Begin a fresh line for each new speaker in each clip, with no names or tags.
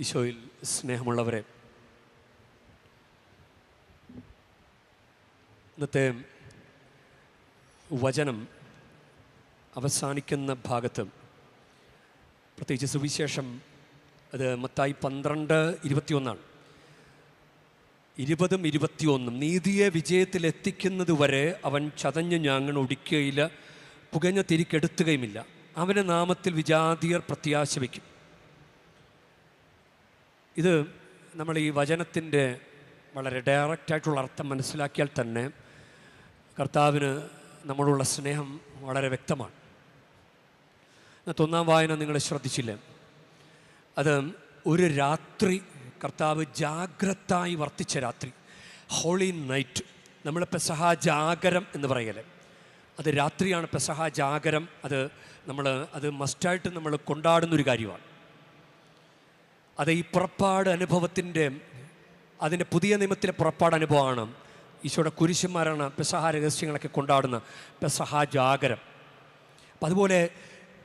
ഈശോയിൽ സ്നേഹമുള്ളവരെ ഇന്നത്തെ വചനം അവസാനിക്കുന്ന ഭാഗത്ത് പ്രത്യേകിച്ച് സുവിശേഷം അത് മത്തായി പന്ത്രണ്ട് ഇരുപത്തിയൊന്നാണ്. ഇരുപതും ഇരുപത്തിയൊന്നും നീതിയെ വിജയത്തിലെത്തിക്കുന്നത് വരെ അവൻ ചതഞ്ഞ് ഞാങ്ങൺ ഒടിക്കുകയില്ല പുകഞ്ഞ തിരിക്കെടുത്തുകയുമില്ല. അവന്റെ നാമത്തിൽ വിജാതിയർ പ്രത്യാശ വയ്ക്കും ഇത് നമ്മൾ ഈ വചനത്തിന്റെ വളരെ ഡയറക്റ്റായിട്ടുള്ള അർത്ഥം മനസ്സിലാക്കിയാൽ തന്നെ കർത്താവിന് നമ്മളുള്ള സ്നേഹം വളരെ വ്യക്തമാണ്. ഇന്നത്തെ ഒന്നാം വായന നിങ്ങൾ ശ്രദ്ധിച്ചില്ലേ? അത് ഒരു രാത്രി കർത്താവ് ജാഗ്രതായി വർത്തിച്ച രാത്രി ഹോളി നൈറ്റ് നമ്മൾ പെസഹ ജാഗരം എന്ന് പറയൽ. അത് രാത്രിയാണ് പെസഹ ജാഗരം. അത് നമ്മൾ അത് മസ്റ്റായിട്ട് നമ്മൾ കൊണ്ടാടുന്നൊരു കാര്യമാണ്. അത് ഈ പുറപ്പാട് അനുഭവത്തിന്റെ അതിന്റെ പുതിയ നിയമത്തിലെ പുറപ്പാട് അനുഭവമാണ്. ഈശോയുടെ കുരിശന്മാരാണ് പെസഹ രഹസ്യങ്ങളൊക്കെ കൊണ്ടാടുന്ന പെസഹ ജാഗരം. അപ്പം അതുപോലെ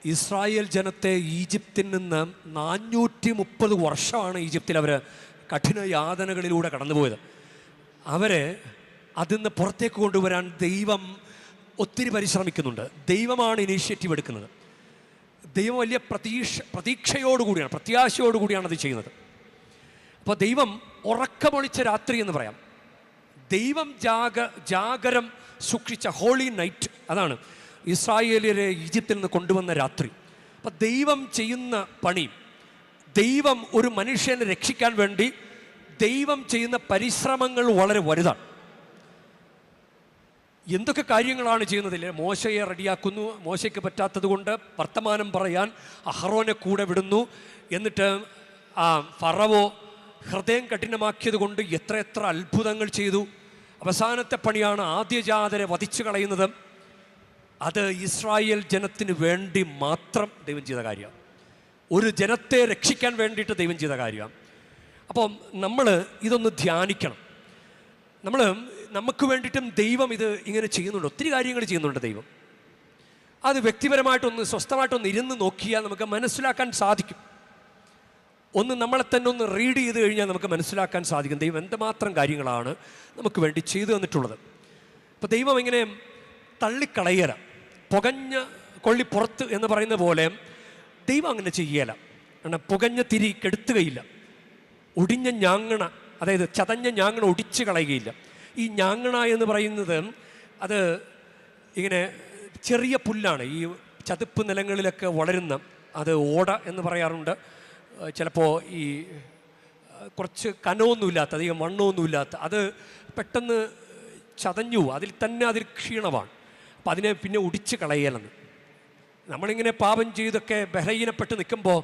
ഇസ്രായേൽ ജനത്തെ ഈജിപ്തിൽ നിന്ന് നാനൂറ്റി മുപ്പത് വർഷമാണ് ഈജിപ്തിൽ അവർ കഠിന യാതനകളിലൂടെ കടന്നുപോയത്. അവരെ അതിൽ നിന്ന് പുറത്തേക്ക് കൊണ്ടുവരാൻ ദൈവം ഒത്തിരി പരിശ്രമിക്കുന്നുണ്ട്. ദൈവമാണ് ഇനീഷ്യേറ്റീവ് എടുക്കുന്നത്. ദൈവം വലിയ പ്രതീക്ഷ പ്രതീക്ഷയോടുകൂടിയാണ് പ്രത്യാശയോടുകൂടിയാണ് അത് ചെയ്യുന്നത്. അപ്പോൾ ദൈവം ഉറക്കമൊളിച്ച രാത്രി എന്ന് പറയാം. ദൈവം ജാഗ ജാഗരം സൂക്ഷിച്ച ഹോളി നൈറ്റ് അതാണ് ഇസ്രായേലിയരെ ഈജിപ്തിൽ നിന്ന് കൊണ്ടുവന്ന രാത്രി. അപ്പം ദൈവം ചെയ്യുന്ന പണി ദൈവം ഒരു മനുഷ്യനെ രക്ഷിക്കാൻ വേണ്ടി ദൈവം ചെയ്യുന്ന പരിശ്രമങ്ങൾ വളരെ വലുതാണ്. എന്തൊക്കെ കാര്യങ്ങളാണ് ചെയ്യുന്നതില്ലേ മോശയെ റെഡിയാക്കുന്നു. മോശയ്ക്ക് പറ്റാത്തത് കൊണ്ട് വർത്തമാനം പറയാൻ അഹ്റോനെ കൂടെ വിടുന്നു. എന്നിട്ട് ആ ഫറവോ ഹൃദയം കഠിനമാക്കിയത് കൊണ്ട് എത്ര എത്ര അത്ഭുതങ്ങൾ ചെയ്തു. അവസാനത്തെ പണിയാണ് ആദ്യജാതരെ വധിച്ചു കളയുന്നത്. അത് ഇസ്രായേൽ ജനത്തിന് വേണ്ടി മാത്രം ദൈവം ചെയ്ത കാര്യമാണ് ഒരു ജനത്തെ രക്ഷിക്കാൻ വേണ്ടിയിട്ട് ദൈവം ചെയ്ത കാര്യമാണ് അപ്പം നമ്മൾ ഇതൊന്ന് ധ്യാനിക്കണം. നമ്മൾ നമുക്ക് വേണ്ടിയിട്ടും ദൈവം ഇത് ഇങ്ങനെ ചെയ്യുന്നുണ്ട്. ഒത്തിരി കാര്യങ്ങൾ ചെയ്യുന്നുണ്ട് ദൈവം. അത് വ്യക്തിപരമായിട്ടൊന്ന് സ്വസ്ഥമായിട്ടൊന്ന് ഇരുന്ന് നോക്കിയാൽ നമുക്ക് മനസ്സിലാക്കാൻ സാധിക്കും. ഒന്ന് നമ്മളെ തന്നെ ഒന്ന് റീഡ് ചെയ്ത് കഴിഞ്ഞാൽ നമുക്ക് മനസ്സിലാക്കാൻ സാധിക്കും. ദൈവം എന്തുമാത്രം കാര്യങ്ങളാണ് നമുക്ക് വേണ്ടി ചെയ്തു തന്നിട്ടുള്ളത്. അപ്പോൾ ദൈവം ഇങ്ങനെ തള്ളിക്കളയല പുകഞ്ഞ കൊള്ളി പുറത്ത് എന്ന് പറയുന്ന പോലെ ദൈവം അങ്ങനെ ചെയ്യല. കാരണം പുകഞ്ഞ തിരി കെടുത്തുകയില്ല. ഒടിഞ്ഞ ഞാങ്ങണ അതായത് ചതഞ്ഞ ഞാങ്ങണ ഒടിച്ചു കളയുകയില്ല. ഈ ഞാങ്ങണ എന്ന് പറയുന്നത് അത് ഇങ്ങനെ ചെറിയ പുല്ലാണ്. ഈ ചതുപ്പ് നിലങ്ങളിലൊക്കെ വളരുന്ന അത് ഓട എന്ന് പറയാറുണ്ട്. ചിലപ്പോൾ ഈ കുറച്ച് കനമൊന്നുമില്ലാത്ത അധികം മണ്ണൊന്നുമില്ലാത്ത അത് പെട്ടെന്ന് ചതഞ്ഞു അതിൽ തന്നെ അതിൽ ക്ഷീണമാണ്. അപ്പം അതിനെ പിന്നെ ഒടിച്ച് കളയലെന്ന്. നമ്മളിങ്ങനെ പാപം ചെയ്തൊക്കെ ബലഹീനപ്പെട്ട് നിൽക്കുമ്പോൾ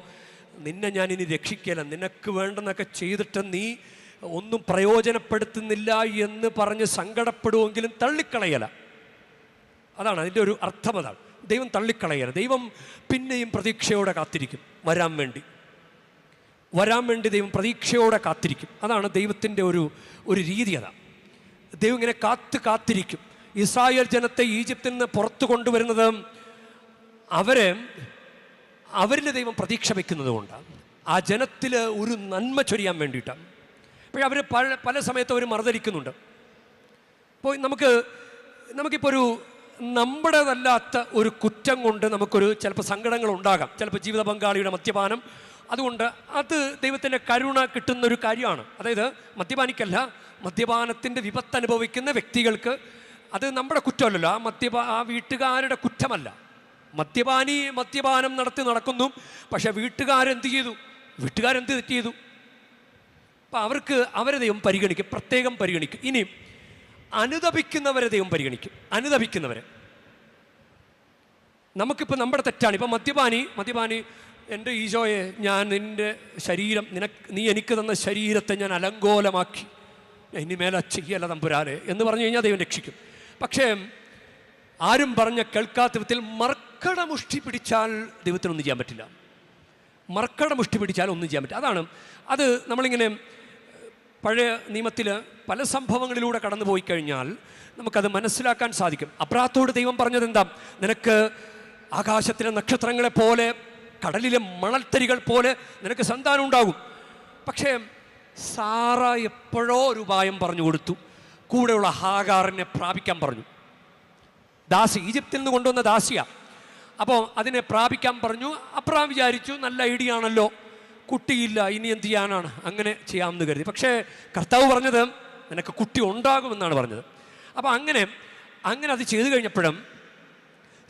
നിന്നെ ഞാനിനി രക്ഷിക്കല നിനക്ക് വേണ്ടെന്നൊക്കെ ചെയ്തിട്ട് നീ ഒന്നും പ്രയോജനപ്പെടുത്തുന്നില്ല എന്ന് പറഞ്ഞ് സങ്കടപ്പെടുമെങ്കിലും തള്ളിക്കളയല. അതാണ് അതിന്റെ ഒരു അർത്ഥം അതാണ്. ദൈവം തള്ളിക്കളയല. ദൈവം പിന്നെയും പ്രതീക്ഷയോടെ കാത്തിരിക്കും. വരാൻ വേണ്ടി. വരാൻ വേണ്ടി ദൈവം പ്രതീക്ഷയോടെ കാത്തിരിക്കും. അതാണ് ദൈവത്തിന്റെ ഒരു ഒരു രീതി അതാണ് ദൈവം ഇങ്ങനെ കാത്ത് കാത്തിരിക്കും. ഇസ്രായേൽ ജനത്തെ ഈജിപ്തിൽ നിന്ന് പുറത്തു കൊണ്ടുവരുന്നത് അവരെ അവരിൽ ദൈവം പ്രതീക്ഷ വയ്ക്കുന്നത് കൊണ്ടാണ്. ആ ജനത്തിൽ ഒരു നന്മ ചൊരിയാൻ വേണ്ടിയിട്ടാണ്. അപ്പോൾ അവർ പല പല സമയത്ത് അവർ മറുതരിക്കുന്നുണ്ട് അപ്പോൾ നമുക്ക് നമുക്കിപ്പോൾ ഒരു നമ്മുടേതല്ലാത്ത ഒരു കുറ്റം കൊണ്ട് നമുക്കൊരു ചിലപ്പോൾ സങ്കടങ്ങൾ ഉണ്ടാകാം ചിലപ്പോൾ ജീവിത പങ്കാളിയുടെ മദ്യപാനം. അതുകൊണ്ട് അത് ദൈവത്തിന്റെ കരുണ കിട്ടുന്ന ഒരു കാര്യമാണ്. അതായത് മദ്യപാനിക്കല്ല മദ്യപാനത്തിന്റെ വിപത്ത് അനുഭവിക്കുന്ന വ്യക്തികൾക്ക് അത് നമ്മുടെ കുറ്റമല്ലല്ലോ. ആ മദ്യപാ ആ വീട്ടുകാരുടെ കുറ്റമല്ല. മദ്യപാനി മദ്യപാനം നടത്തി നടക്കുന്നു. പക്ഷേ വീട്ടുകാരെന്ത് ചെയ്തു? വീട്ടുകാരെന്ത് തെറ്റ് ചെയ്തു? അപ്പം അവർക്ക് അവരെ ദൈവം പരിഗണിക്കും പ്രത്യേകം പരിഗണിക്കും. ഇനി അനുദപിക്കുന്നവരെ ദൈവം പരിഗണിക്കും. അനുദപിക്കുന്നവരെ. നമുക്കിപ്പോൾ നമ്മുടെ തെറ്റാണ്. ഇപ്പം മദ്യപാനി മദ്യപാനി എന്റെ ഈശോയെ ഞാൻ നിന്റെ ശരീരം നിനക്ക് നീ എനിക്ക് തന്ന ശരീരത്തെ ഞാൻ അലങ്കോലമാക്കി. ഇനി മേലെ ചെയ്യല്ല തമ്പുരാനെ എന്ന് പറഞ്ഞു കഴിഞ്ഞാൽ ദൈവം രക്ഷിക്കും. പക്ഷേ ആരും പറഞ്ഞ കേൾക്കാത്ത വിധത്തിൽ മർക്കട മുഷ്ടി പിടിച്ചാൽ ദൈവത്തിനൊന്നും ചെയ്യാൻ പറ്റില്ല. മർക്കട മുഷ്ടി പിടിച്ചാൽ ഒന്നും ചെയ്യാൻ പറ്റില്ല. അതാണ്. അത് നമ്മളിങ്ങനെ പഴയ നിയമത്തിൽ പല സംഭവങ്ങളിലൂടെ കടന്നു പോയി കഴിഞ്ഞാൽ നമുക്കത് മനസ്സിലാക്കാൻ സാധിക്കും. അബ്രാത്തോട് ദൈവം പറഞ്ഞത് എന്താ നിനക്ക് ആകാശത്തിലെ നക്ഷത്രങ്ങളെ പോലെ കടലിലെ മണൽത്തരികൾ പോലെ നിനക്ക് സന്താനം ഉണ്ടാകും. പക്ഷേ സാറ എപ്പോഴോ ഒരു ഉപായം പറഞ്ഞു കൊടുത്തു. കൂടെയുള്ള ഹാഗാറിനെ പ്രാപിക്കാൻ പറഞ്ഞു. ദാസി ഈജിപ്തിൽ നിന്ന് കൊണ്ടുവന്ന ദാസിയ. അപ്പോൾ അതിനെ പ്രാപിക്കാൻ പറഞ്ഞു. അപ്രാം വിചാരിച്ചു നല്ല ഐഡിയ ആണല്ലോ. കുട്ടിയില്ല ഇനി എന്ത് ചെയ്യാനാണ്? അങ്ങനെ ചെയ്യാമെന്ന് കരുതി. പക്ഷേ കർത്താവ് പറഞ്ഞത് നിനക്ക് കുട്ടി ഉണ്ടാകുമെന്നാണ് പറഞ്ഞത്. അപ്പോൾ അങ്ങനെ അങ്ങനെ അത് ചെയ്തു കഴിഞ്ഞപ്പോഴും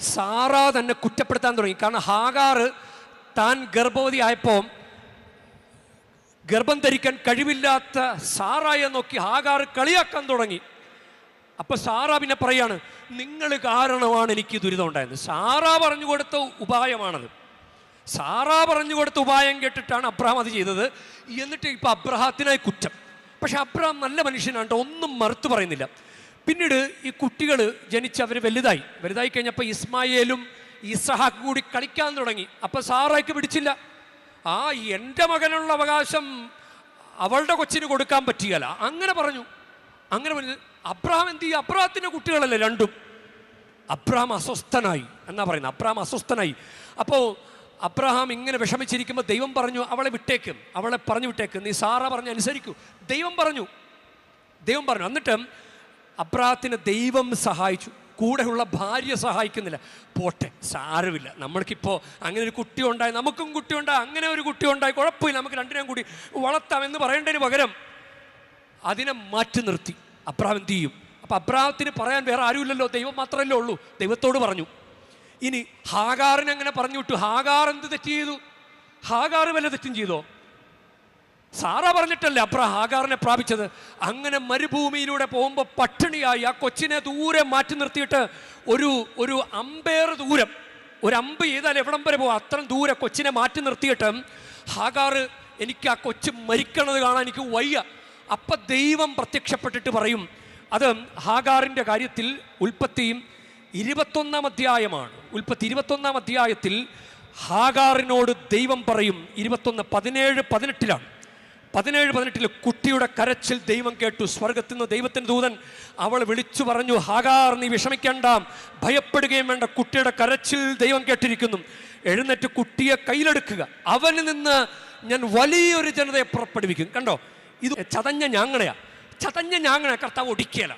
സാറ തന്നെ കുറ്റപ്പെടുത്താൻ തുടങ്ങി. കാരണം ഹാഗാറ് താൻ ഗർഭവതി ആയപ്പോൾ ഗർഭം ധരിക്കാൻ കഴിവില്ലാത്ത സാറായെ നോക്കി ഹാഗാർ കളിയാക്കാൻ തുടങ്ങി. അപ്പോൾ സാറ പിന്നെ പറയാണ് നിങ്ങൾ കാരണമാണ് എനിക്ക് ദുരിതം ഉണ്ടായത്. സാറ പറഞ്ഞു കൊടുത്ത ഉപായമാണത്. സാറ പറഞ്ഞു കൊടുത്ത ഉപായം കേട്ടിട്ടാണ് അബ്രഹാം അത് ചെയ്തത്. എന്നിട്ട് ഇപ്പൊ അബ്രഹാത്തിനായി കുറ്റം. പക്ഷെ അബ്രഹാം നല്ല മനുഷ്യനാണ് ഒന്നും മറുത്തു പറയുന്നില്ല. പിന്നീട് ഈ കുട്ടികൾ ജനിച്ച് അവർ വലുതായി. വലുതായി കഴിഞ്ഞപ്പോൾ ഇസ്മായേലും ഇസഹാക്ക് കൂടി കളിക്കാൻ തുടങ്ങി. അപ്പോൾ സാറയ്ക്ക് പിടിച്ചില്ല. ആ എന്റെ മകനുള്ള അവകാശം അവളുടെ കൊച്ചിന് കൊടുക്കാൻ പറ്റിയല്ല. അങ്ങനെ പറഞ്ഞു. അങ്ങനെ പറഞ്ഞു. അബ്രഹാം എന്ത് ചെയ്യും? അബ്രഹാത്തിന്റെ കുട്ടികളല്ലേ രണ്ടും. അബ്രഹാം അസ്വസ്ഥനായി. എന്നാ പറയുന്നത് അബ്രഹാം അസ്വസ്ഥനായി. അപ്പോൾ അബ്രഹാം ഇങ്ങനെ വിഷമിച്ചിരിക്കുമ്പോൾ ദൈവം പറഞ്ഞു അവളെ വിട്ടേക്കും അവളെ പറഞ്ഞു വിട്ടേക്കും. നീ സാറ പറഞ്ഞ് അനുസരിക്കൂ. ദൈവം പറഞ്ഞു. ദൈവം പറഞ്ഞു. എന്നിട്ടും അബ്രഹത്തിന് ദൈവം സഹായിച്ചു. കൂടെയുള്ള ഭാര്യ സഹായിക്കുന്നില്ല. പോട്ടെ സാരമില്ല. നമ്മൾക്കിപ്പോൾ അങ്ങനെ ഒരു കുട്ടി ഉണ്ടായി നമുക്കും കുട്ടി ഉണ്ടായി അങ്ങനെ ഒരു കുട്ടി ഉണ്ടായി കുഴപ്പമില്ല. നമുക്ക് രണ്ടിനെയും കൂടി വളർത്താം എന്ന് പറയേണ്ടതിന് പകരം അതിനെ മാറ്റി നിർത്തി. അബ്രാഹം എന്ത് ചെയ്യും? അപ്പം അബ്രാഹത്തിന് പറയാൻ വേറെ ആരുമില്ലല്ലോ. ദൈവം മാത്രമല്ലേ ഉള്ളൂ. ദൈവത്തോട് പറഞ്ഞു. ഇനി ഹാഗാറിനെ അങ്ങനെ പറഞ്ഞു വിട്ടു. ഹാഗാർ എന്ത് തെറ്റ് ചെയ്തു? ഹാഗാർ വല്ല തെറ്റും ചെയ്തോ? സാറ പറഞ്ഞിട്ടല്ലേ അപ്ര ഹാഗാറിനെ പ്രാപിച്ചത്. അങ്ങനെ മരുഭൂമിയിലൂടെ പോകുമ്പോൾ പട്ടിണിയായി ആ കൊച്ചിനെ ദൂരെ മാറ്റി നിർത്തിയിട്ട് ഒരു ഒരു അമ്പേർ ദൂരം ഒരു അമ്പ് ചെയ്താൽ എവിടം വരെ പോകും അത്രയും ദൂരെ കൊച്ചിനെ മാറ്റി നിർത്തിയിട്ട് ഹാഗാർ എനിക്ക് ആ കൊച്ചു മരിക്കണത് കാണാൻ എനിക്ക് വയ്യ. അപ്പം ദൈവം പ്രത്യക്ഷപ്പെട്ടിട്ട് പറയും അത് ഹാഗാറിന്റെ കാര്യത്തിൽ ഉൽപ്പത്തിയും ഇരുപത്തൊന്നാം അധ്യായമാണ് ഉൽപ്പത്തി ഇരുപത്തൊന്നാം അധ്യായത്തിൽ ഹാഗാറിനോട് ദൈവം പറയും ഇരുപത്തൊന്ന് പതിനേഴ് പതിനെട്ടിലാണ്. പതിനേഴ് പതിനെട്ടിൽ കുട്ടിയുടെ കരച്ചിൽ ദൈവം കേട്ടു. സ്വർഗത്തിൽ നിന്ന് ദൈവത്തിന്റെ ദൂതൻ അവൾ വിളിച്ചു പറഞ്ഞു ഹാഗാർ നീ വിഷമിക്കേണ്ട ഭയപ്പെടുകയും വേണ്ട. കുട്ടിയുടെ കരച്ചിൽ ദൈവം കേട്ടിരിക്കുന്നു. എഴുന്നേറ്റ് കുട്ടിയെ കയ്യിലെടുക്കുക. അവനിൽ നിന്ന് ഞാൻ വലിയൊരു ജനതയെ പുറപ്പെടുവിക്കും. കണ്ടോ? ഇത് ചതഞ്ഞ ഞാങ്ങണയാ. ചതഞ്ഞ ഞാങ്ങണ കർത്താവ് ഒടിക്കല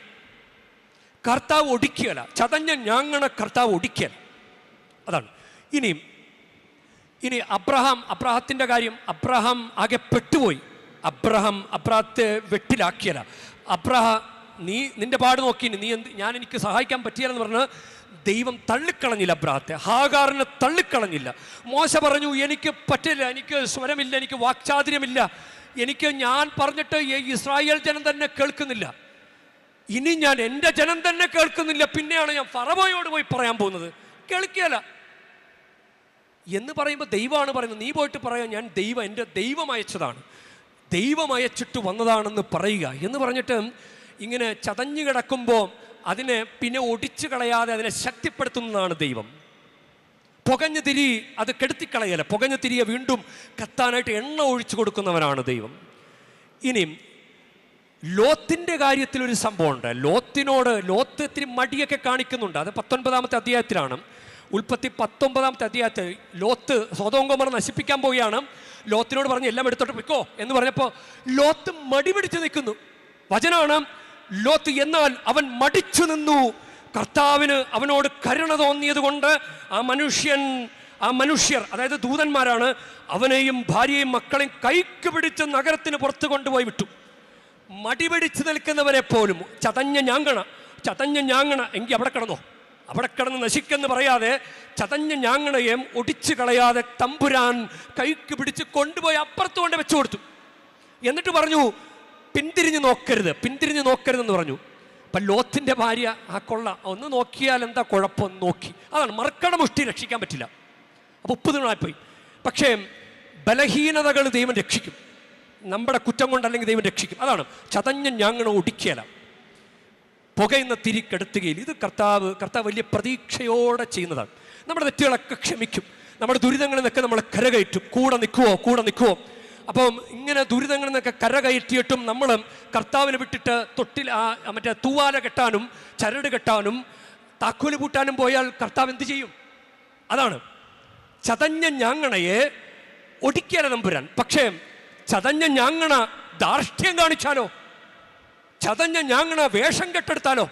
കർത്താവ് ഒടിക്കല. ചതഞ്ഞ ഞാങ്ങണ കർത്താവ് ഒടിക്കല അതാണ്. ഇനിയും ഇനി അബ്രഹാം അബ്രഹത്തിന്റെ കാര്യം അബ്രഹാം ആകെ പെട്ടുപോയി. അബ്രഹാം അബ്രഹത്തെ വെട്ടിലാക്കിയല്ല അബ്രഹ നീ നിന്റെ പാട് നോക്കി നീ എന്ത് ഞാൻ എനിക്ക് സഹായിക്കാൻ പറ്റിയാലെന്ന് പറഞ്ഞ് ദൈവം തള്ളിക്കളഞ്ഞില്ല അബ്രഹത്തെ. ഹാകാറിനെ തള്ളിക്കളഞ്ഞില്ല. മോശ പറഞ്ഞു എനിക്ക് പറ്റില്ല എനിക്ക് സ്വരമില്ല എനിക്ക് വാക്ചാതുര്യമില്ല. എനിക്ക് ഞാൻ പറഞ്ഞിട്ട് ഇസ്രായേൽ ജനം തന്നെ കേൾക്കുന്നില്ല. ഇനി ഞാൻ എന്റെ ജനം തന്നെ കേൾക്കുന്നില്ല. പിന്നെയാണ് ഞാൻ ഫറവോയോട് പോയി പറയാൻ പോകുന്നത്. കേൾക്കുകയല്ല എന്ന് പറയുമ്പോൾ ദൈവമാണ് പറയുന്നത്. നീ പോയിട്ട് പറയാം ഞാൻ ദൈവം എന്റെ ദൈവം അയച്ചതാണ്. ദൈവം അയച്ചിട്ട് വന്നതാണെന്ന് പറയുക. എന്ന് പറഞ്ഞിട്ട് ഇങ്ങനെ ചതഞ്ഞു കിടക്കുമ്പോൾ അതിനെ പിന്നെ ഒടിച്ചു കളയാതെ അതിനെ ശക്തിപ്പെടുത്തുന്നതാണ് ദൈവം. പുകഞ്ഞു തിരി അത് കെടുത്തിക്കളയല്ല പുകഞ്ഞു തിരിയെ വീണ്ടും കത്താനായിട്ട് എണ്ണ ഒഴിച്ചു കൊടുക്കുന്നവനാണ് ദൈവം. ഇനിയും ലോത്തിന്റെ കാര്യത്തിൽ ഒരു സംഭവമുണ്ട്. ലോത്തിനോട് ലോത്ത് ഇത്തിരി മടിയൊക്കെ കാണിക്കുന്നുണ്ട്. അത് പത്തൊൻപതാമത്തെ അധ്യായത്തിലാണ്. ഉൽപ്പത്തി പത്തൊമ്പതാമത്തെ അധ്യായത്തിൽ ലോത്ത് സ്വതോങ്കോമറ നശിപ്പിക്കാൻ പോവുകയാണ്. ലോത്തിനോട് പറഞ്ഞ് എല്ലാം എടുത്തോട്ട് പൊയ്ക്കോ. എന്ന് പറഞ്ഞപ്പോൾ ലോത്ത് മടി പിടിച്ച് നിൽക്കുന്നു. വചനമാണ് ലോത്ത് എന്നാൽ അവൻ മടിച്ചു നിന്നു. കർത്താവിന് അവനോട് കരുണ തോന്നിയത് കൊണ്ട് ആ മനുഷ്യൻ ആ മനുഷ്യർ അതായത് ദൂതന്മാരാണ് അവനെയും ഭാര്യയും മക്കളെയും കൈക്ക് പിടിച്ച് നഗരത്തിന് പുറത്ത് കൊണ്ടുപോയി വിട്ടു. മടി പിടിച്ച് നിൽക്കുന്നവരെ പോലും ചതഞ്ഞ ഞാങ്ങണ ചതഞ്ഞ ഞാങ്ങണ എങ്കിൽ അവിടെ കിടന്നോ? അവിടെ കിടന്ന് നശിക്കെന്ന് പറയാതെ ചതഞ്ഞ ഞാങ്ങണയും ഒടിച്ചു കളയാതെ തമ്പുരാൻ കൈക്ക് പിടിച്ച് കൊണ്ടുപോയി അപ്പുറത്ത് കൊണ്ട് വെച്ചു കൊടുത്തു. എന്നിട്ട് പറഞ്ഞു പിന്തിരിഞ്ഞ് നോക്കരുത് പിന്തിരിഞ്ഞ് നോക്കരുതെന്ന് പറഞ്ഞു. അപ്പം ലോത്തിന്റെ ഭാര്യ ആ കൊള്ള ഒന്ന് നോക്കിയാൽ എന്താ കുഴപ്പം? നോക്കി. അതാണ് മറക്കണ മുഷ്ടി രക്ഷിക്കാൻ പറ്റില്ല. അപ്പോൾ ഉപ്പ് തിണായിപ്പോയി പക്ഷേ ബലഹീനതകൾ ദൈവം രക്ഷിക്കും. നമ്മുടെ കുറ്റം കൊണ്ടല്ലെങ്കിൽ ദൈവം രക്ഷിക്കും. അതാണ്. ചതഞ്ഞ ഞാങ്ങണ ഒടിക്കല പുകയുന്ന തിരിക്കെടുത്തുകയിൽ ഇത് കർത്താവ് കർത്താവ് വലിയ പ്രതീക്ഷയോടെ ചെയ്യുന്നതാണ്. നമ്മുടെ തെറ്റുകളൊക്കെ ക്ഷമിക്കും. നമ്മുടെ ദുരിതങ്ങളിൽ നിന്നൊക്കെ നമ്മളെ കരകയറ്റും കൂടെ നിൽക്കുവോ കൂടെ നിൽക്കുവോ. അപ്പം ഇങ്ങനെ ദുരിതങ്ങളിൽ നിന്നൊക്കെ കരകയറ്റിയിട്ടും നമ്മൾ കർത്താവിനെ വിട്ടിട്ട് തൊട്ടിൽ മറ്റേ തൂവാല കെട്ടാനും ചരട് കെട്ടാനും താക്കോൽ പൂട്ടാനും പോയാൽ കർത്താവ് എന്ത് ചെയ്യും? അതാണ്. ചതഞ്ഞ ഞാങ്ങണയെ ഒടിക്കല നമ്പുരാൻ. പക്ഷേ ചതഞ്ഞ ഞാങ്ങണ ധാർഷ്ട്യം കാണിച്ചാലോ? ചതഞ്ഞ ഞാങ്ങണ വേഷം കെട്ടെടുത്താലോ?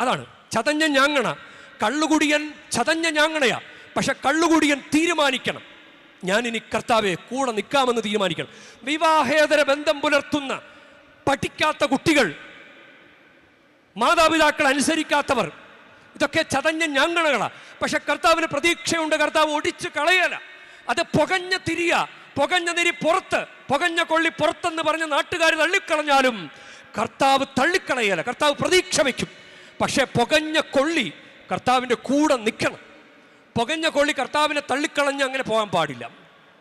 അതാണ്. ചതഞ്ഞ ഞാങ്ങണ. കള്ളുകുടിയൻ ചതഞ്ഞ ഞാങ്ങണയാ. പക്ഷെ കള്ളുകുടിയൻ തീരുമാനിക്കണം. ഞാനിനി കർത്താവെ കൂടെ നിൽക്കാമെന്ന് തീരുമാനിക്കണം. വിവാഹേതര ബന്ധം പുലർത്തുന്ന പഠിക്കാത്ത കുട്ടികൾ മാതാപിതാക്കൾ അനുസരിക്കാത്തവർ ഇതൊക്കെ ചതഞ്ഞ ഞാങ്ങണകളാണ് പക്ഷെ കർത്താവിന് പ്രതീക്ഷയുണ്ട്. കർത്താവ് ഒടിച്ച് കളയല. അത് പുകഞ്ഞ തിരിയ. പുകഞ്ഞ നിരി പുറത്ത് പുകഞ്ഞ കൊള്ളി പുറത്തെന്ന് പറഞ്ഞ് നാട്ടുകാർ തള്ളിക്കളഞ്ഞാലും കർത്താവ് തള്ളിക്കളയല കർത്താവ് പ്രതീക്ഷ വയ്ക്കും. പക്ഷെ പുകഞ്ഞ കൊള്ളി കർത്താവിന്റെ കൂടെ നിൽക്കണം. പുകഞ്ഞ കൊള്ളി കർത്താവിനെ തള്ളിക്കളഞ്ഞ് അങ്ങനെ പോകാൻ പാടില്ല.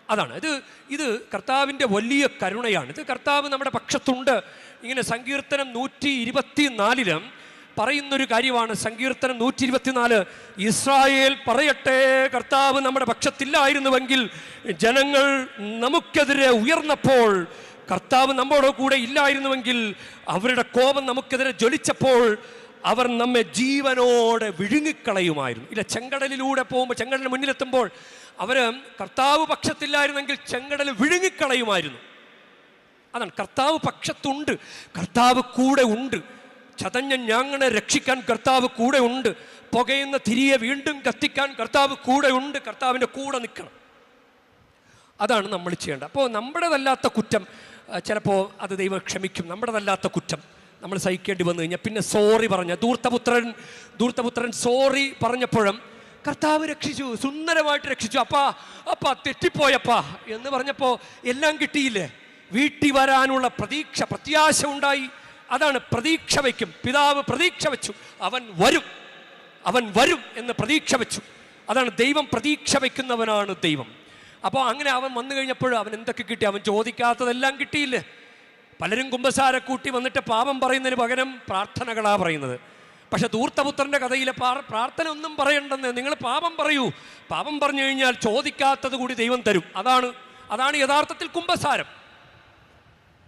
അതാണ്. ഇത് ഇത് കർത്താവിന്റെ വലിയ കരുണയാണ്. ഇത് കർത്താവ് നമ്മുടെ പക്ഷത്തുണ്ട്. ഇങ്ങനെ സങ്കീർത്തനം നൂറ്റി ഇരുപത്തി നാലിലും പറയുന്നൊരു കാര്യമാണ്. സങ്കീർത്തനം നൂറ്റി ഇരുപത്തിനാല് ഇസ്രായേൽ പറയട്ടെ കർത്താവ് നമ്മുടെ പക്ഷത്തില്ലായിരുന്നുവെങ്കിൽ ജനങ്ങൾ നമുക്കെതിരെ ഉയർന്നപ്പോൾ കർത്താവ് നമ്മോട് കൂടെ ഇല്ലായിരുന്നുവെങ്കിൽ അവരുടെ കോപം നമുക്കെതിരെ ജ്വലിച്ചപ്പോൾ അവർ നമ്മെ ജീവനോടെ വിഴുങ്ങിക്കളയുമായിരുന്നു. ഇല്ല ചെങ്കടലിലൂടെ പോകുമ്പോൾ ചെങ്കടലിന് മുന്നിലെത്തുമ്പോൾ അവർ കർത്താവ് പക്ഷത്തില്ലായിരുന്നെങ്കിൽ ചെങ്കടൽ വിഴുങ്ങിക്കളയുമായിരുന്നു. അതാണ് കർത്താവ് പക്ഷത്തുണ്ട് കർത്താവ് കൂടെ ഉണ്ട്. ചതഞ്ഞ ഞങ്ങളെ രക്ഷിക്കാൻ കർത്താവ് കൂടെ ഉണ്ട്. പുകയുന്ന തിരിയെ വീണ്ടും കത്തിക്കാൻ കർത്താവ് കൂടെ ഉണ്ട്. കർത്താവിന്റെ കൂടെ നിൽക്കണം. അതാണ് നമ്മൾ ചെയ്യേണ്ടത്. അപ്പോൾ നമ്മുടേതല്ലാത്ത കുറ്റം ചിലപ്പോൾ അത് ദൈവം ക്ഷമിക്കും. നമ്മുടേതല്ലാത്ത കുറ്റം നമ്മൾ സഹിക്കേണ്ടി വന്നു കഴിഞ്ഞാൽ പിന്നെ സോറി പറഞ്ഞ. ദൂർത്തപുത്രൻ ദൂർത്തപുത്രൻ സോറി പറഞ്ഞപ്പോഴും കർത്താവ് രക്ഷിച്ചു സുന്ദരമായിട്ട് രക്ഷിച്ചു. അപ്പാ അപ്പാ തെറ്റിപ്പോയപ്പാ എന്ന് പറഞ്ഞപ്പോൾ എല്ലാം കിട്ടിയില്ലേ? വീട്ടിൽ വരാനുള്ള പ്രതീക്ഷ പ്രത്യാശ ഉണ്ടായി. അതാണ് പ്രതീക്ഷ വയ്ക്കും. പിതാവ് പ്രതീക്ഷ വെച്ചു. അവൻ വരും. അവൻ വരും എന്ന് പ്രതീക്ഷ വെച്ചു. അതാണ് ദൈവം പ്രതീക്ഷ വയ്ക്കുന്നവനാണ് ദൈവം. അപ്പോൾ അങ്ങനെ അവൻ വന്നു കഴിഞ്ഞപ്പോൾ അവൻ എന്തൊക്കെ കിട്ടി? അവൻ ചോദിക്കാത്തതെല്ലാം കിട്ടിയില്ലേ? പലരും കുമ്പസാര കൂട്ടി വന്നിട്ട് പാപം പറയുന്നതിന് പകരം പ്രാർത്ഥനകളാ പറയുന്നത്. പക്ഷെ ധൂർത്തപുത്രന്റെ കഥയിലെ പ്രാർത്ഥന ഒന്നും പറയണ്ടെന്ന്. നിങ്ങൾ പാപം പറയൂ. പാപം പറഞ്ഞു കഴിഞ്ഞാൽ ചോദിക്കാത്തത് കൂടി ദൈവം തരും. അതാണ് അതാണ് യഥാർത്ഥത്തിൽ കുംഭസാരം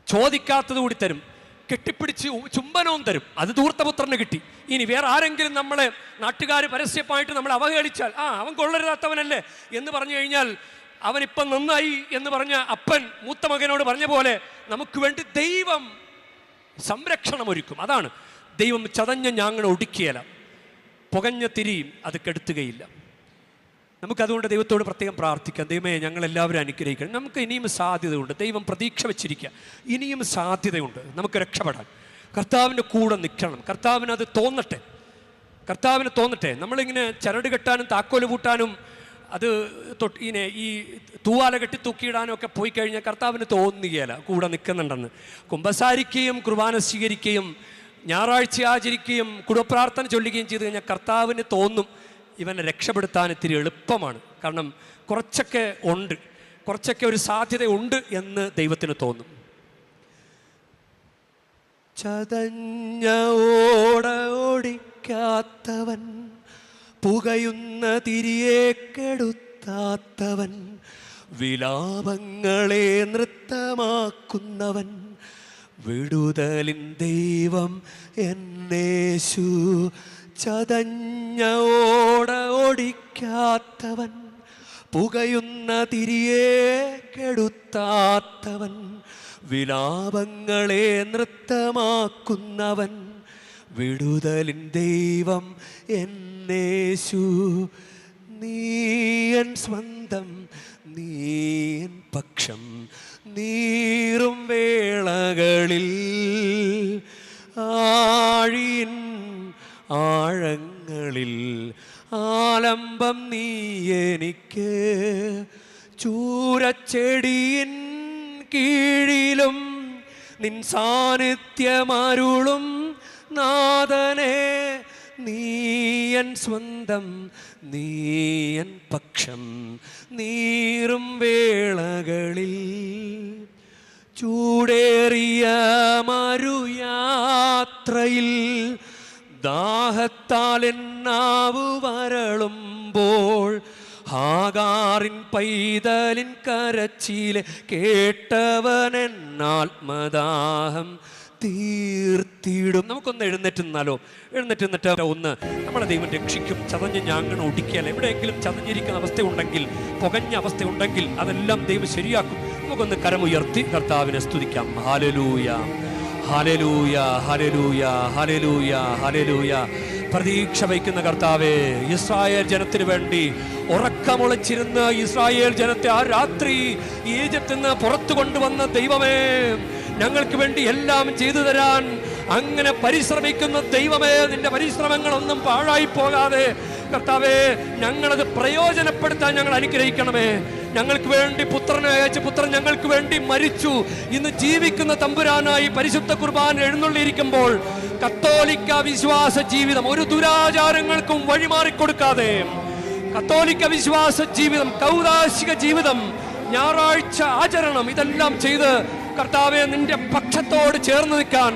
ചോദിക്കാത്തത് കൂടി തരും. കെട്ടിപ്പിടിച്ച് ചുംബനവും തരും. അത് ധൂർത്തപുത്രന് കിട്ടി. ഇനി വേറെ ആരെങ്കിലും നമ്മളെ നാട്ടുകാർ പരസ്യമായിട്ട് നമ്മളെ അവഹേളിച്ചാൽ ആ അവൻ കൊള്ളരുതാത്തവനല്ലേ എന്ന് പറഞ്ഞു കഴിഞ്ഞാൽ അവനിപ്പം നന്നായി എന്ന് പറഞ്ഞ അപ്പൻ മൂത്ത മകനോട് പറഞ്ഞ പോലെ നമുക്ക് വേണ്ടി ദൈവം സംരക്ഷണം ഒരുക്കും. അതാണ് ദൈവം ചതഞ്ഞ ഞാങ്ങൾ ഒടുക്കിയല. പുകഞ്ഞ തിരിയും അത് കെടുത്തുകയില്ല. നമുക്കതുകൊണ്ട് ദൈവത്തോട് പ്രത്യേകം പ്രാർത്ഥിക്കാം. ദൈവമേ ഞങ്ങളെല്ലാവരും അനുഗ്രഹിക്കണം. നമുക്ക് ഇനിയും സാധ്യതയുണ്ട്. ദൈവം പ്രതീക്ഷ വെച്ചിരിക്കുക. ഇനിയും സാധ്യതയുണ്ട്. നമുക്ക് രക്ഷപ്പെടാൻ. കർത്താവിന്റെ കൂടെ നിൽക്കണം. കർത്താവിന് അത് തോന്നട്ടെ. കർത്താവിന് തോന്നട്ടെ. നമ്മളിങ്ങനെ ചരട് കെട്ടാനും താക്കോൽ പൂട്ടാനും അത് തൊട്ട് ഇങ്ങനെ ഈ തൂവാല കെട്ടി തൂക്കിയിടാനും ഒക്കെ പോയി കഴിഞ്ഞാൽ കർത്താവിന് തോന്നുകയില്ല. കൂടെ നിൽക്കുന്നുണ്ടെന്ന്. കുംഭസാരിക്കുകയും കുർബാന സ്വീകരിക്കുകയും ഞായറാഴ്ച ആചരിക്കുകയും കുടുംബപ്രാർത്ഥന ചൊല്ലുകയും ചെയ്ത് കഴിഞ്ഞാൽ കർത്താവിന് തോന്നും. ഇവനെ രക്ഷപ്പെടുത്താൻ ഇത്തിരി എളുപ്പമാണ്. കാരണം കുറച്ചൊക്കെ ഉണ്ട്. കുറച്ചൊക്കെ ഒരു സാധ്യതയുണ്ട് എന്ന് ദൈവത്തിന് തോന്നും. ചതഞ്ഞ ഓട ഓടിക്കാത്തവൻ പുകയുന്ന തിരിയെ കെടുത്താത്തവൻ വിലാപങ്ങളെ നൃത്തമാക്കുന്നവൻ വിടുതലിൻ ദൈവം എന്നേശു ചതഞ്ഞ ഓട ഓടിക്കാത്തവൻ പുകയുന്ന തിരിയെ കെടുത്താത്തവൻ വിലാപങ്ങളെ നൃത്തമാക്കുന്നവൻ വിടുതലിൻ ദൈവം എന്നേശു. നീയൻ സ്വന്തം നീയൻ പക്ഷം നീറും വേളകളിൽ ആഴിൻ ആഴങ്ങളിൽ ആലംബം നീ എനിക്ക്. ചൂരച്ചെടിയിൻ കീഴിലും നിൻ സാന്നിധ്യമരുളും നാഥനെ നീയൻ സ്വന്തം നീയൻ പക്ഷം. നീറും വേളകളിൽ ചൂടേറിയ മരുയാത്രയിൽ ദാഹത്താൽ എന്നാവു വരളുമ്പോൾ ഹാഗാറിൻ പൈതലിൻ കരച്ചിലെ കേട്ടവൻ ആത്മദാഹം തീർത്തിടും. നമുക്കൊന്ന് എഴുന്നേറ്റ് നിന്നാലോ എഴുന്നേറ്റ് നിന്നിട്ട് ഒന്ന് നമ്മളെ ദൈവം രക്ഷിക്കും. ചതഞ്ഞ് ഞാങ്ങനെ ഒടിക്കിയാൽ എവിടെയെങ്കിലും ചതഞ്ഞിരിക്കുന്ന അവസ്ഥ ഉണ്ടെങ്കിൽ പുകഞ്ഞ അവസ്ഥ ഉണ്ടെങ്കിൽ അതെല്ലാം ദൈവം ശരിയാക്കും. നമുക്കൊന്ന് കരമുയർത്തി കർത്താവിനെ സ്തുതിക്കാം. Hallelujah hallelujah hallelujah hallelujah hallelujah പ്രതീക്ഷ വയ്ക്കുന്ന കർത്താവേ ഇസ്രായേൽ ജനത്തിന് വേണ്ടി ഉറക്കമുളച്ചിരുന്ന ഇസ്രായേൽ ജനത്തെ ആ രാത്രി ഈജിപ്തിൽ നിന്ന് പുറത്തു കൊണ്ടുവന്ന ദൈവമേ ഞങ്ങൾക്ക് വേണ്ടി എല്ലാം ചെയ്തു തരാൻ അങ്ങനെ പരിശ്രമിക്കുന്ന ദൈവമേ നിന്റെ പരിശ്രമങ്ങളൊന്നും പാഴായി പോകാതെ. കർത്താവേ ഞങ്ങളത് പ്രയോജനപ്പെടുത്താൻ ഞങ്ങൾ അനുഗ്രഹിക്കണമേ. ഞങ്ങൾക്ക് വേണ്ടി പുത്രനെ അയച്ച് പുത്രൻ ഞങ്ങൾക്ക് വേണ്ടി മരിച്ചു. ഇന്ന് ജീവിക്കുന്ന തമ്പുരാനായി പരിശുദ്ധ കുർബാന എഴുന്നള്ളിയിരിക്കുമ്പോൾ കത്തോലിക്ക വിശ്വാസ ജീവിതം ഒരു ദുരാചാരങ്ങൾക്കും വഴിമാറിക്കൊടുക്കാതെ കത്തോലിക്ക വിശ്വാസ ജീവിതം കൗതാശിക ജീവിതം ഞായറാഴ്ച ആചരണം ഇതെല്ലാം ചെയ്ത് കർത്താവെ നിന്റെ പക്ഷത്തോട് ചേർന്ന് നിൽക്കാൻ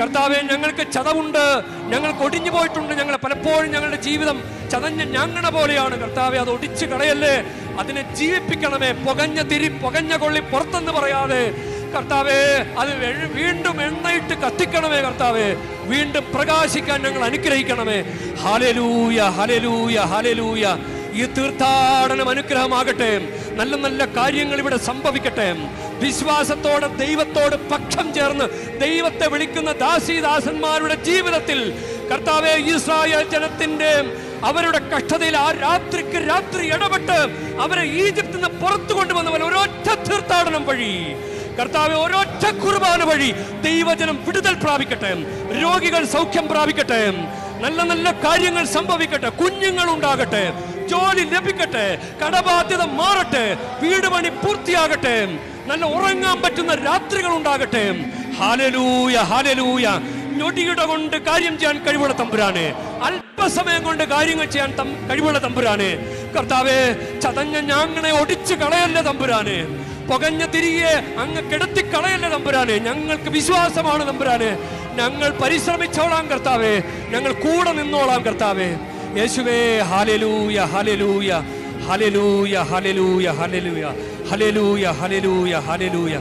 കർത്താവെ ഞങ്ങൾക്ക് ചതവുണ്ട്. ഞങ്ങൾ ഒടിഞ്ഞു പോയിട്ടുണ്ട്. ഞങ്ങൾ പലപ്പോഴും ഞങ്ങളുടെ ജീവിതം ചതഞ്ഞ ഞങ്ങണ പോലെയാണ് കർത്താവെ. അത് ഒടിച്ചു കളയല്ലേ? അതിനെ ജീവിപ്പിക്കണമേ. പുകഞ്ഞ തിരി പുകഞ്ഞ കൊള്ളി പുറത്തെന്ന് പറയാതെ. കർത്താവേ അത് വീണ്ടും എണ്ണയിട്ട് കത്തിക്കണമേ കർത്താവേ. വീണ്ടും പ്രകാശിക്കാൻ ഞങ്ങൾ അനുഗ്രഹിക്കണമേ. ഹലലൂയ ഹലലൂയ ഹലലൂയ ഈ തീർത്ഥാടനം അനുഗ്രഹമാകട്ടെ. നല്ല നല്ല കാര്യങ്ങൾ ഇവിടെ സംഭവിക്കട്ടെ. വിശ്വാസത്തോടെ ദൈവത്തോട് പക്ഷം ചേർന്ന് ദൈവത്തെ വിളിക്കുന്ന ദാസിദാസന്മാരുടെ ജീവിതത്തിൽ കർത്താവെ ഇസ്രായേൽ ജനത്തിന്റെ അവരുടെ കഷ്ടതയിൽ ആ രാത്രിക്ക് രാത്രി ഇടപെട്ട് അവരെ ഈജിപ്തിൽ നിന്ന് പുറത്തു കൊണ്ടുവന്ന പോലെ ഒരൊറ്റ തീർത്ഥാടനം വഴി കർത്താവ് ഒരൊറ്റ കുർബാന വഴി ദൈവജനം വിടുതൽ പ്രാപിക്കട്ടെ രോഗികൾ സൗഖ്യം പ്രാപിക്കട്ടെ നല്ല നല്ല കാര്യങ്ങൾ സംഭവിക്കട്ടെ കുഞ്ഞുങ്ങൾ ഉണ്ടാകട്ടെ ജോലി ലഭിക്കട്ടെ കടബാധ്യത മാറട്ടെ വീട് പണി പൂർത്തിയാകട്ടെ നല്ല ഉറങ്ങാൻ പറ്റുന്ന രാത്രികൾ ഉണ്ടാകട്ടെ. ഹാലലൂയ ഹാലലൂയ ഞൊടിയുടെ കൊണ്ട് കാര്യം ചെയ്യാൻ കഴിവുള്ള തമ്പുരാനെ. അല്പസമയം കൊണ്ട് കാര്യങ്ങൾ ചെയ്യാൻ കഴിവുള്ള തമ്പുരാനെ. കർത്താവെ ചതഞ്ഞ ഞാങ്ങനെ ഒടിച്ചു കളയല്ലേ തമ്പുരാനെ. പുകഞ്ഞ തിരികെ അങ്ങ് കിടത്തി കളയല്ലേ തമ്പുരാനെ. ഞങ്ങൾക്ക് വിശ്വാസമാണ് തമ്പുരാനെ. ഞങ്ങൾ പരിശ്രമിച്ചോളാം കർത്താവേ. ഞങ്ങൾ കൂടെ നിന്നോളാം കർത്താവേ. യേശുവേ hallelujah hallelujah hallelujah hallelujah hallelujah hallelujah hallelujah hallelujah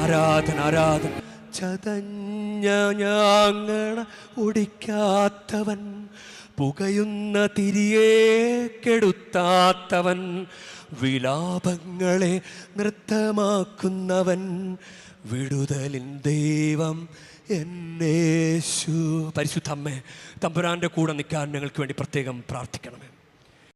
ആരാധന ആരാധന. ചതഞ്ഞ ഞാങ്ങണ ഒടിക്കാത്തവൻ പുകയുന്ന തിരിയെ കെടുത്താത്തവൻ വിളാപങ്ങളെ നൃത്തമാക്കുന്നവൻ വിടുതലിൻ ദൈവം എന്നേശു. പരിശുദ്ധമ്മേ തമ്പുരാന്റെ കൂടെ നിൽക്കാൻ ഞങ്ങൾക്ക് വേണ്ടി പ്രത്യേകം പ്രാർത്ഥിക്കണമേ.